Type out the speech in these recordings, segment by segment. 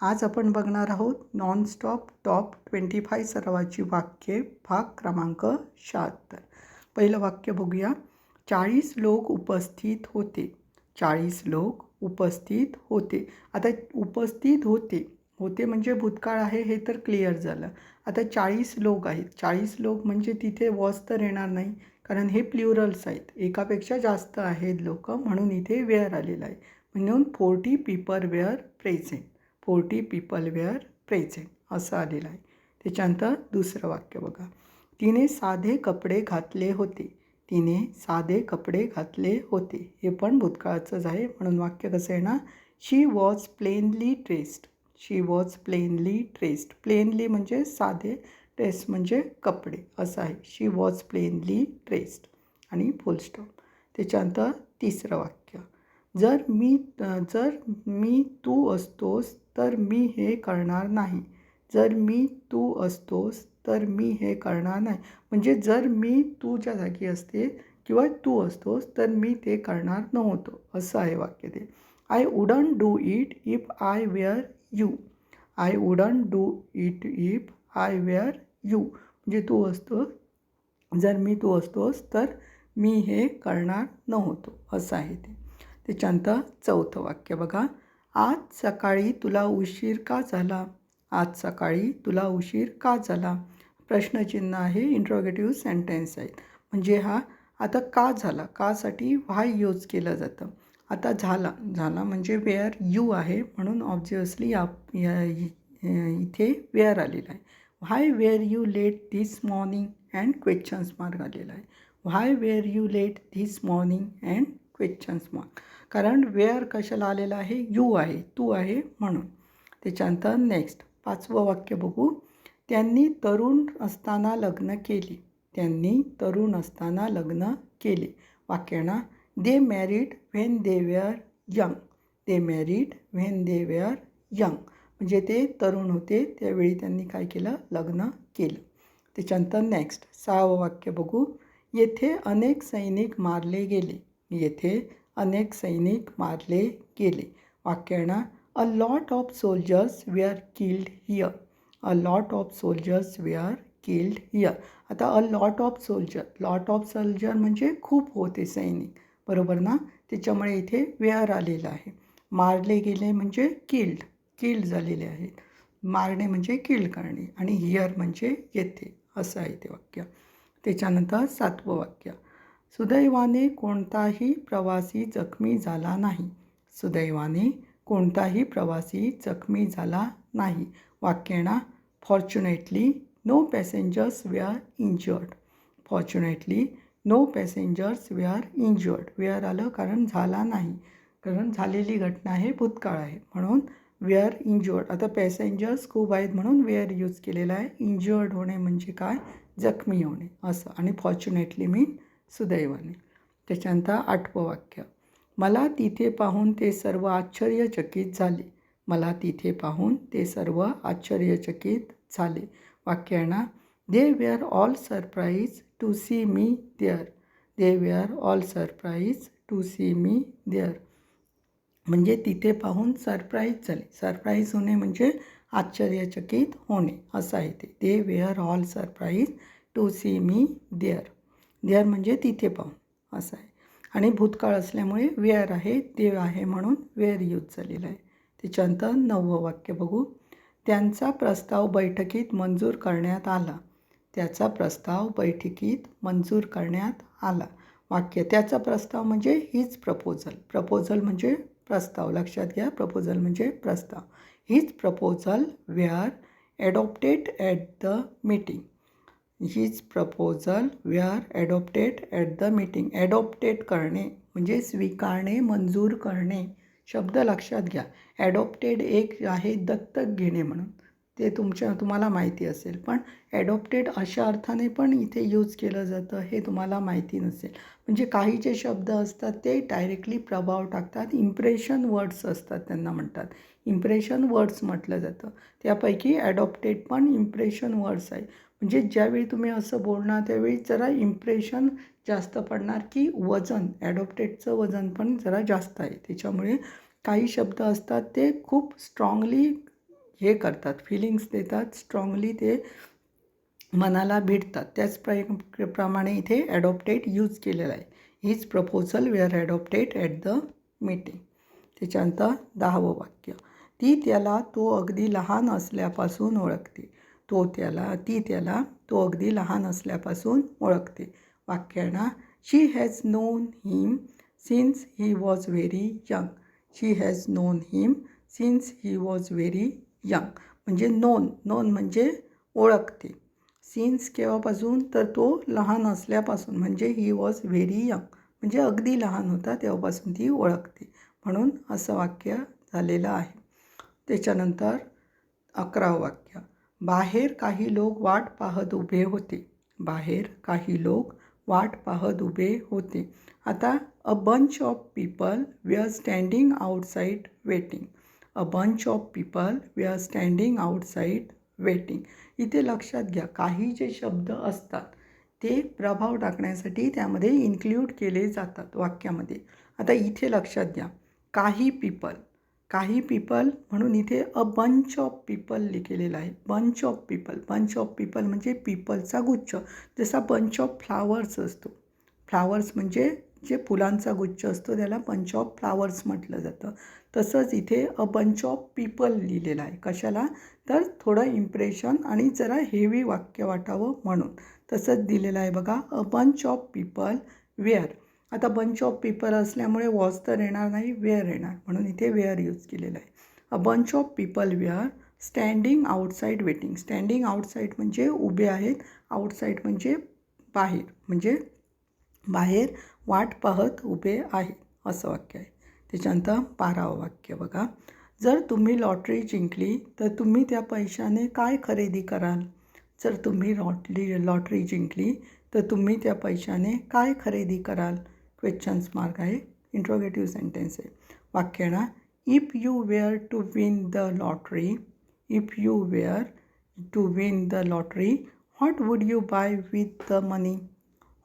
आज आपण बघणार आहोत नॉनस्टॉप टॉप ट्वेंटी फाय सरावाची वाक्ये भाग क्रमांक शहात्तर. पहिलं वाक्य बघूया. चाळीस लोक उपस्थित होते. चाळीस लोक उपस्थित होते. आता उपस्थित होते. होते म्हणजे भूतकाळ आहे हे तर क्लिअर झालं. आता चाळीस लोक आहेत. चाळीस लोक म्हणजे तिथे वॉच तर येणार नाही कारण हे प्ल्युरल्स आहेत. एकापेक्षा जास्त आहेत लोक म्हणून इथे वेअर आलेलं आहे. म्हणून forty people were present forty people were present असं आलेलं आहे. त्याच्यानंतर दुसरं वाक्य बघा. तिने साधे कपडे घातले होते. तिने साधे कपडे घातले होते. हे पण भूतकाळाचंच आहे. म्हणून वाक्य कसं आहे ना? She was plainly dressed she was plainly dressed plainly म्हणजे साधे ड्रेस म्हणजे कपडे. असं आहे. शी वॉज प्लेनली ड्रेस्ड आणि फुलस्टॉप त्याच्यानंतर तिसरं वाक्य. जर मी जर मी तू असतोस तर मी हे करणार नाही. जर मी तू असतोस तर मी हे करणार नाही. म्हणजे जर मी तूच्या जागी असते किंवा तू असतोस तर मी ते करणार नव्हतो. असं आहे वाक्य ते. I wouldn't do it if I were you I wouldn't do it if I were you म्हणजे तू असतो जर मी तू असतोस तर मी हे करणार नव्हतो. असं आहे ते. त्याच्यानंतर चौथं वाक्य बघा. आज सकाळी तुला उशीर का झाला? आज सकाळी तुला उशीर का झाला? प्रश्नचिन्ह आहे इंट्रोगेटिव्ह सेंटेन्स आहेत. म्हणजे हा आता का झाला? कासाठी व्हाय यूज केलं जातं? आता झाला झाला म्हणजे वेअर यू आहे म्हणून ऑब्झियसली आप इथे वेअर आलेला आहे. Why were you late this morning and questions mark आलेला आहे. Why were you late this morning and questions mark कारण वेअर कशाला आलेला आहे? यू आहे तू आहे म्हणून. त्याच्यानंतर नेक्स्ट पाचवं वाक्य बघू. त्यांनी तरुण असताना लग्न केले. त्यांनी तरुण असताना लग्न केले. वाक्यांना they married when they were young they married when they were young म्हणजे ते तरुण होते त्यावेळी त्यांनी काय केलं? लग्न केलं. त्याच्यानंतर नेक्स्ट सहावं वाक्य बघू. येथे अनेक सैनिक मारले गेले. येथे अनेक सैनिक मारले गेले. वाक्यांना a lot of soldiers were killed here a lot of soldiers were killed here आता a lot of soldier lot of soldier म्हणजे खूप होते सैनिक. बरोबर ना? त्याच्यामुळे इथे वेअर आलेलं आहे. मारले गेले म्हणजे किल्ड किल्ड झालेले आहेत. मारणे म्हणजे किल्ड करणे आणि हिअर म्हणजे येथे. असं आहे ते वाक्य. त्याच्यानंतर सातवं वाक्य. सुदैवाने कोणताही प्रवासी जखमी झाला नाही. सुदैवाने कोणताही प्रवासी जखमी झाला नाही. वाक्यना fortunately no passengers were injured fortunately no passengers were injured were आलं कारण झाला नाही. कारण झालेली घटना हे भूतकाळ आहे. म्हणून वेअर इंजर्ड आता पॅसेंजर्स खूप आहेत म्हणून वेअर यूज केलेला आहे. इंजर्ड होणे म्हणजे काय? जखमी होणे. असं. आणि फॉर्च्युनेटली मीन सुदैवाने. त्याच्यानंतर आठवं वाक्य मला तिथे पाहून ते सर्व आश्चर्यचकित झाले. मला तिथे पाहून ते सर्व आश्चर्यचकित झाले. वाक्य they were all surprise to see me there they were all surprise to see me there म्हणजे तिथे पाहून सरप्राईज झाले. सरप्राईज होणे म्हणजे आश्चर्यचकित होणे. असं आहे ते. They were all surprise to see me there there म्हणजे तिथे पाहून असं आहे. आणि भूतकाळ असल्यामुळे वेअर आहे देव आहे म्हणून वेअर यूज झालेलं आहे. त्याच्यानंतर नववं वाक्य बघू. त्यांचा प्रस्ताव बैठकीत मंजूर करण्यात आला. त्याचा प्रस्ताव बैठकीत मंजूर करण्यात आला. वाक्य त्याचा प्रस्ताव म्हणजे हीच प्रपोजल. प्रपोजल म्हणजे प्रस्ताव. लक्षात घ्या प्रपोजल म्हणजे प्रस्ताव. हीच proposal were adopted at the meeting. हीच proposal we are adopted at the meeting adopted करणे म्हणजे स्वीकारणे मंजूर करणे. शब्द लक्षात घ्या. ॲडॉप्टेड एक आहे दत्तक घेणे म्हणून. ते तुमच्या तुम्हाला माहिती असेल. पण ॲडॉप्टेड अशा अर्थाने पण इथे यूज केलं जातं हे तुम्हाला माहिती नसेल. म्हणजे काही जे शब्द असतात ते डायरेक्टली प्रभाव टाकतात. इम्प्रेशन वर्ड्स असतात त्यांना म्हणतात. इम्प्रेशन वर्ड्स म्हटलं जातं. त्यापैकी ॲडॉप्टेड पण इम्प्रेशन वर्ड्स आहे. म्हणजे ज्यावेळी तुम्ही असं बोलणार त्यावेळी जरा इम्प्रेशन जास्त पडणार की वजन ॲडॉप्टेडचं वजन पण जरा जास्त आहे. त्याच्यामुळे काही शब्द असतात ते खूप स्ट्रॉंगली हे करतात फिलिंग्स देतात स्ट्रॉंगली ते मनाला भिडतात. त्याच प्र प्रमाणे इथे ॲडॉप्टेड यूज केलेलं आहे. हीच proposal we are adopted at the meeting त्याच्यानंतर दहावं वाक्य. ती त्याला तो अगदी लहान असल्यापासून ओळखते. तो त्याला ती त्याला तो अगदी लहान असल्यापासून ओळखते. वाक्यांना she has known him since he was very young she has known him since he was very young म्हणजे नोन नोन म्हणजे ओळखते. सिन्स केव्हापासून? तर तो लहान असल्यापासून. म्हणजे ही वॉज व्हेरी यंग म्हणजे अगदी लहान होता तेव्हापासून ती ओळखते. म्हणून असं वाक्य झालेलं आहे. त्याच्यानंतर अकरावं वाक्य. बाहेर काही लोक वाट पाहत उभे होते. बाहेर काही लोक वाट पाहत उभे होते. आता a bunch of people we are standing outside waiting a bunch of people we are standing outside waiting इथे लक्षात घ्या काही जे शब्द असतात ते प्रभाव टाकण्यासाठी त्यामध्ये इन्क्ल्यूड केले जातात वाक्यामध्ये. आता इथे लक्षात घ्या काही पीपल काही पीपल म्हणून इथे अ बंच ऑफ पीपल लिहिलेलं आहे. Bunch of people bunch of people म्हणजे पीपलचा गुच्छ. जसा बंच ऑफ फ्लावर्स असतो. फ्लावर्स म्हणजे जे फुलांचा गुच्छ असतो त्याला बंच ऑफ फ्लावर्स म्हटलं जातं. तसंच इथे अ बंच ऑफ पीपल लिहिलेलं आहे. कशाला? तर थोडं इम्प्रेशन आणि जरा हेवी वाक्य वाटावं म्हणून. तसंच दिलेलं आहे बघा a bunch of people were आता बंच ऑफ पीपल असल्यामुळे वॉच तर येणार नाही वेअर येणार? म्हणून इथे वेअर यूज केलेलं आहे. A bunch of people were standing outside waiting standing outside म्हणजे उभे आहेत आउटसाईड म्हणजे बाहेर. म्हणजे बाहेर वाट पाहत उभे आहेत असं वाक्य आहे. त्याच्यानंतर बारावं वाक्य बघा. जर तुम्ही लॉटरी जिंकली तर तुम्ही त्या पैशाने काय खरेदी कराल? जर तुम्ही लॉटरी लॉटरी जिंकली तर तुम्ही त्या पैशाने काय खरेदी कराल? क्वेश्चन्स मार्क आहे. इंट्रोगेटिव्ह सेंटेन्स आहे. वाक्य ना if you were to win the lottery if you were to win the lottery what would you buy with the money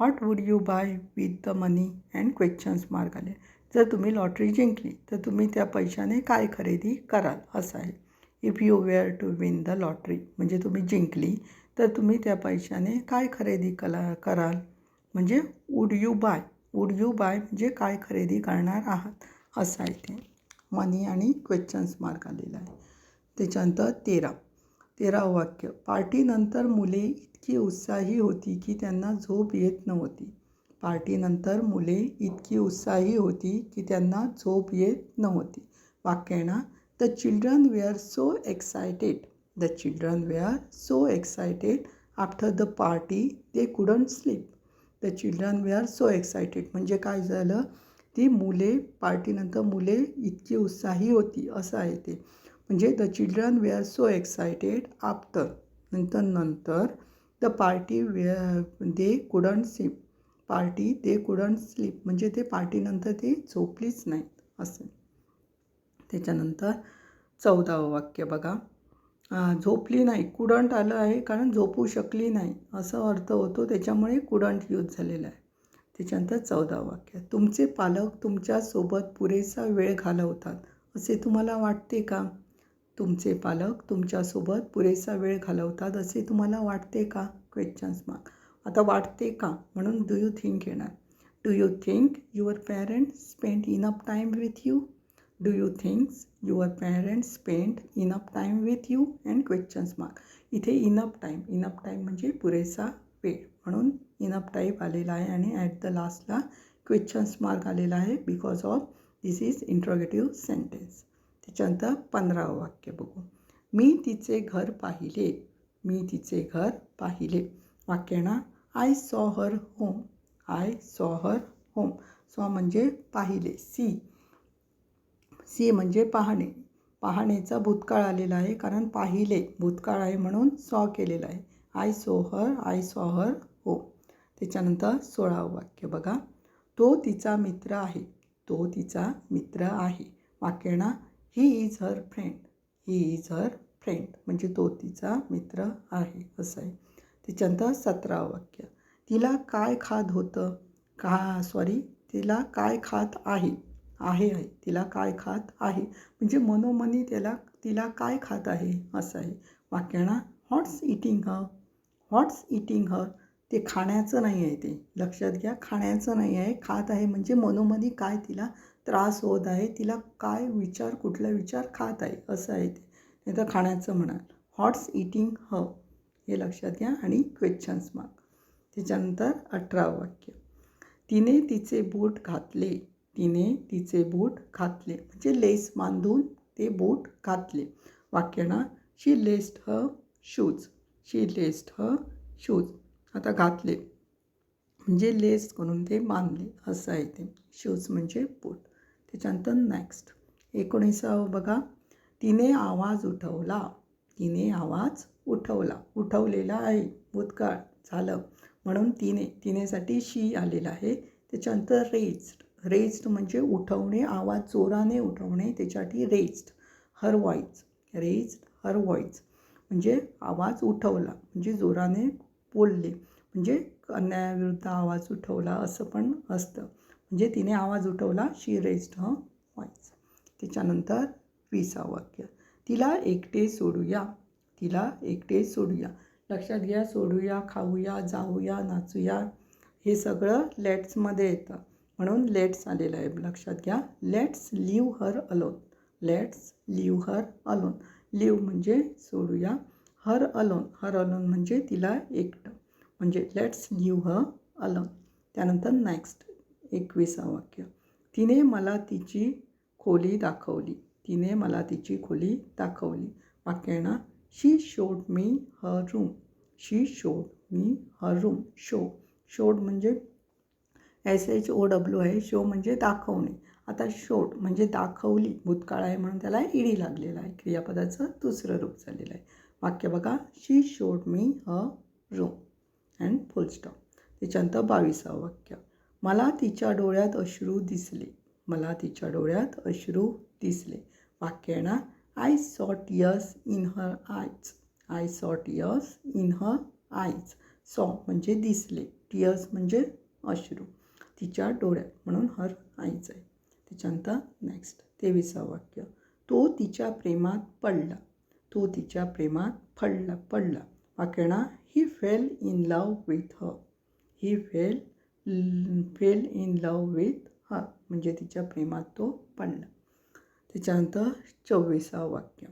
what would you buy with the money and questions mark आले. जर तुम्ही lottery जिंकली तर तुम्ही त्या पैशाने काय खरेदी कराल? असं आहे. If you were to win the lottery म्हणजे तुम्ही जिंकली तर तुम्ही त्या पैशाने काय खरेदी कला कराल? म्हणजे would you buy would you buy म्हणजे काय खरेदी करणार आहात? असं आहे ते. मनी आणि क्वेश्चन्स मार्क आलेला आहे. त्याच्यानंतर तेरा. तेरावं वाक्य. पार्टीनंतर मुले इतकी उत्साही होती की त्यांना झोप येत नव्हती. पार्टीनंतर मुले इतकी उत्साही होती की त्यांना झोप येत नव्हती. वाक्य ना? The children were so excited the children were so excited after the party they couldn't sleep the children were so excited म्हणजे काय झालं? ती मुले पार्टीनंतर मुले इतकी उत्साही होती असं आहे ते. म्हणजे the children were so excited after नंतर नंतर the party were they couldn't sleep party they couldn't sleep म्हणजे ते पार्टीनंतर ते झोपलीच नाहीत असं त्याच्यानंतर चौदावं वाक्य बघा. झोपली नाही कुडंट आलं आहे कारण झोपू शकली नाही असा अर्थ होतो. त्याच्यामुळे कुडंट यूज झालेला आहे. त्याच्यानंतर चौदा वाक्य. तुमचे पालक तुमच्यासोबत पुरेसा वेळ घालवतात असे तुम्हाला वाटते का? तुमचे पालक तुमच्यासोबत पुरेसा वेळ घालवतात असे तुम्हाला वाटते का? क्वेश्चन्स मार्क आता वाटते का? म्हणून डू यू थिंक येणार. Do you think your parents spend enough time with you do you thinks your parents spend enough time with you and questions mark इथे इनअप टाईम इनअप टाईम म्हणजे पुरेसा वेळ. म्हणून इनअप टाईप आलेला आहे आणि ॲट द लास्टला क्वेश्चन्स मार्क आलेला आहे because of this is interrogative sentence त्याच्यानंतर पंधरावं वाक्य बघू. मी तिचे घर पाहिले. मी तिचे घर पाहिले. वाक्य ना I saw her home I saw her home saw म्हणजे पाहिले. सी सी म्हणजे पाहणे. पाहणेचा भूतकाळ आलेला आहे कारण पाहिले भूतकाळ आहे म्हणून सॉ केलेला आहे. I saw her I saw her हो. त्याच्यानंतर सोळावं वाक्य बघा. तो तिचा मित्र आहे. तो तिचा मित्र आहे. वाक्य ना he is her friend he is her friend म्हणजे तो तिचा मित्र आहे. असं आहे. त्याच्यानंतर सतरावं वाक्य. तिला काय खात होतं? का सॉरी तिला काय खात आहे? आहे आहे. तिला काय खात आहे? म्हणजे मनोमनी त्याला तिला काय खात आहे? असं आहे. वाक्याना what's eating her what's eating her ते खाण्याचं नाही आहे ते. लक्षात घ्या खाण्याचं नाही आहे. खात आहे म्हणजे मनोमनी काय तिला त्रास होत आहे? तिला काय विचार कुठला विचार खात आहे? असं आहे ते. नाही तर खाण्याचं म्हणाल. हॉट्स इटिंग ह हे लक्षात घ्या आणि क्वेश्चन्स मार्क त्याच्यानंतर अठरा वाक्य. तिने तिचे बूट घातले. तिने तिचे बूट घातले. म्हणजे लेस बांधून ते बूट घातले. वाक्यना शी लेस्ट ह शूज. शी लेस्ट ह शूज. आता घातले. म्हणजे लेस करून ते बांधले. असं आहे ते. शूज म्हणजे बूट. त्याच्यानंतर नेक्स्ट एकोणीसावं बघा. तिने आवाज उठवला. तिने आवाज उठवला. उठवलेला आहे. भूतकाळ झालं. म्हणून तिने तिनेसाठी शी आलेला आहे. त्याच्यानंतर रेज्ड रेज्ड म्हणजे उठवणे आवाज जोराने उठवणे त्याच्यासाठी raised her voice raised her voice म्हणजे आवाज उठवला म्हणजे जोराने बोलले म्हणजे अन्यायाविरुद्ध आवाज उठवला असं पण असतं. म्हणजे तिने आवाज उठवला शी रेज्ड ह वॉईज त्याच्यानंतर विसा वाक्य. तिला एकटे सोडूया तिला एकटे सोडूया. लक्षात घ्या सोडूया खाऊया जाऊया नाचूया. हे सगळं लेट्समध्ये येतं. म्हणून लेट्स आलेलं आहे. लक्षात घ्या. Let's leave her alone let's leave her alone leave म्हणजे सोडूया. हर अलोन हर अलोन म्हणजे तिला एकटं. म्हणजे लेट्स लिव हर अलोन त्यानंतर नेक्स्ट एकवीसा वाक्य. तिने मला तिची खोली दाखवली. तिने मला तिची खोली दाखवली. वाक्य ना she showed me her room she showed me her room show showed म्हणजे एस एच ओ डब्ल्यू आहे. शो म्हणजे दाखवणे. आता शोट म्हणजे दाखवली. भूतकाळ आहे म्हणून त्याला ईडी लागलेला आहे. क्रियापदाचं दुसरं रूप झालेलं आहे. वाक्य बघा. She showed me a room and full stop त्याच्यानंतर बावीसावं वाक्य. मला तिच्या डोळ्यात अश्रू दिसले. मला तिच्या डोळ्यात अश्रू दिसले. वाक्य येणार आय सॉट यस इन हर आयज आय सॉट यस इन हर आयज सॉ म्हणजे दिसले. टियर्स म्हणजे अश्रू. तिच्या डोळ्यात म्हणून हर आईच आहे. त्याच्यानंतर नेक्स्ट तेविसावं वाक्य. तो तिच्या प्रेमात पडला. तो तिच्या प्रेमात पडला पडला. वाक्यणा he fell in love with her he fell fell in love with her म्हणजे तिच्या प्रेमात तो पडला. त्याच्यानंतर चोवीसावं वाक्य.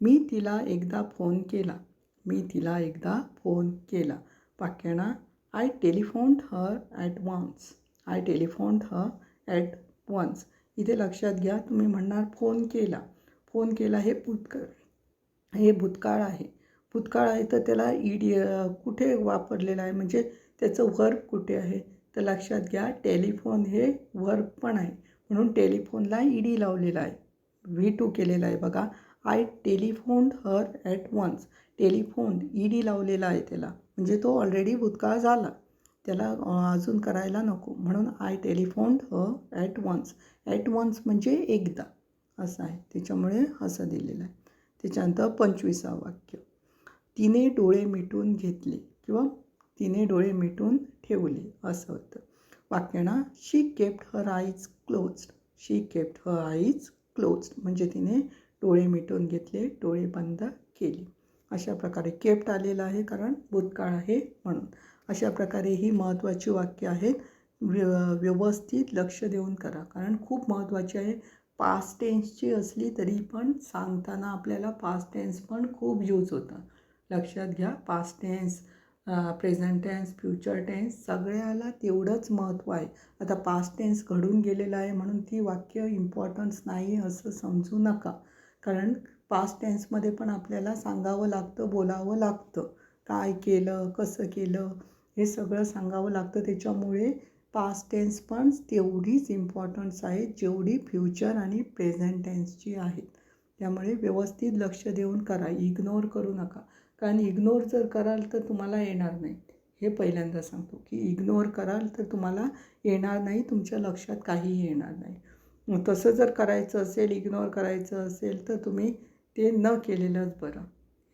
मी तिला एकदा फोन केला. मी तिला एकदा फोन केला. वाक्याना I telephoned her at once I telephone her at once इथे लक्षात घ्या तुम्ही म्हणणार फोन केला. फोन केला हे भूतकाळ हे भूतकाळ आहे. भूतकाळ आहे तर त्याला ईडी कुठे वापरलेलं आहे? म्हणजे त्याचं वर्क कुठे आहे? तर लक्षात घ्या टेलिफोन हे वर्क पण आहे. म्हणून टेलिफोनला ईडी लावलेला आहे. व्ही टू केलेला आहे बघा. I telephone her at once telephone E D आहे त्याला. म्हणजे तो ऑलरेडी भूतकाळ झाला. त्याला अजून करायला नको. म्हणून I telephone her at once at once म्हणजे एकदा. असं आहे. त्याच्यामुळे असं दिलेलं आहे. त्याच्यानंतर पंचवीसावं वाक्य. तिने डोळे मिटून घेतले किंवा तिने डोळे मिटून ठेवले. असं होतं. वाक्यांना she kept her eyes closed she kept her eyes closed म्हणजे तिने डोळे मिटून घेतले डोळे बंद केले. अशा प्रकारे केप्ट आलेलं आहे कारण भूतकाळ आहे म्हणून. अशा प्रकारे ही महत्त्वाची वाक्य आहेत. व्य व्यवस्थित लक्ष देऊन करा. कारण खूप महत्त्वाची आहे. पास्ट टेन्सची असली तरी पण सांगताना आपल्याला पास्ट टेन्स पण खूप यूज होतं. लक्षात घ्या past tense present tense future tense सगळ्याला तेवढंच महत्त्व आहे. आता पास्ट टेन्स घडून गेलेलं आहे म्हणून ती वाक्य इम्पॉर्टन्स नाही असं समजू नका. कारण पास्ट टेन्समध्ये पण आपल्याला सांगावं लागतं बोलावं लागतं. काय केलं कसं केलं हे सगळं सांगावं लागतं. त्याच्यामुळे पास्ट टेन्स पण तेवढीच इम्पॉर्टन्स आहे जेवढी फ्युचर आणि प्रेझेंट टेन्सची आहेत. त्यामुळे व्यवस्थित लक्ष देऊन करा. इग्नोर करू नका. कारण इग्नोर जर कराल तर तुम्हाला येणार नाही. हे पहिल्यांदा सांगतो की इग्नोर कराल तर तुम्हाला येणार नाही. तुमच्या लक्षात काहीही येणार नाही. तसं जर करायचं असेल इग्नोर करायचं असेल तर तुम्ही ते न केलेलंच बरं.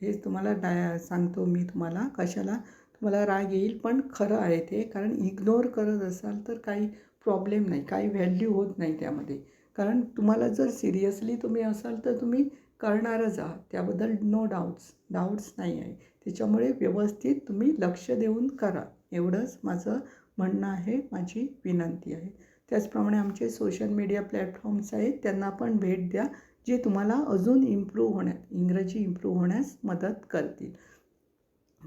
हेच तुम्हाला डाय सांगतो मी तुम्हाला कशाला तुम्हाला राग येईल पण खरं आहे ते. कारण इग्नोर करत असाल तर काही प्रॉब्लेम नाही काही व्हॅल्यू होत नाही त्यामध्ये. कारण तुम्हाला जर सिरियसली तुम्ही असाल तर तुम्ही करणारच आहात. त्याबद्दल नो डाऊट्स डाऊट्स नाही आहे. त्याच्यामुळे व्यवस्थित तुम्ही लक्ष देऊन करा. एवढंच माझं म्हणणं आहे माझी विनंती आहे. त्याचप्रमाणे आमचे सोशल मीडिया प्लॅटफॉर्म्स आहेत त्यांना पण भेट द्या जे तुम्हाला अजून इम्प्रूव्ह होण्यात इंग्रजी इम्प्रूव्ह होण्यास मदत करतील.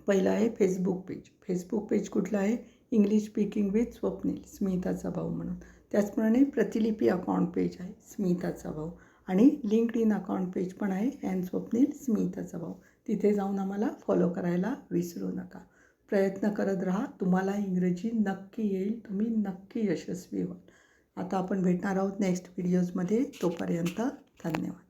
पहिलं आहे फेसबुक पेज फेसबुक पेज कुठलं आहे? इंग्लिश स्पीकिंग विथ स्वप्नील स्मिताचा भाऊ म्हणून. त्याचप्रमाणे प्रतिलिपी अकाउंट पेज आहे स्मिताचा भाऊ. आणि लिंक्ड इन अकाउंट पेज पण आहे अँड स्वप्नील स्मिताचा भाऊ. तिथे जाऊन आम्हाला फॉलो करायला विसरू नका. प्रयत्न करत राहा तुम्हाला इंग्रजी नक्की येईल तुम्ही नक्की यशस्वी व्हाल. आता आपण भेटणार आहोत नेक्स्ट व्हिडिओजमध्ये तोपर्यंत धन्यवाद.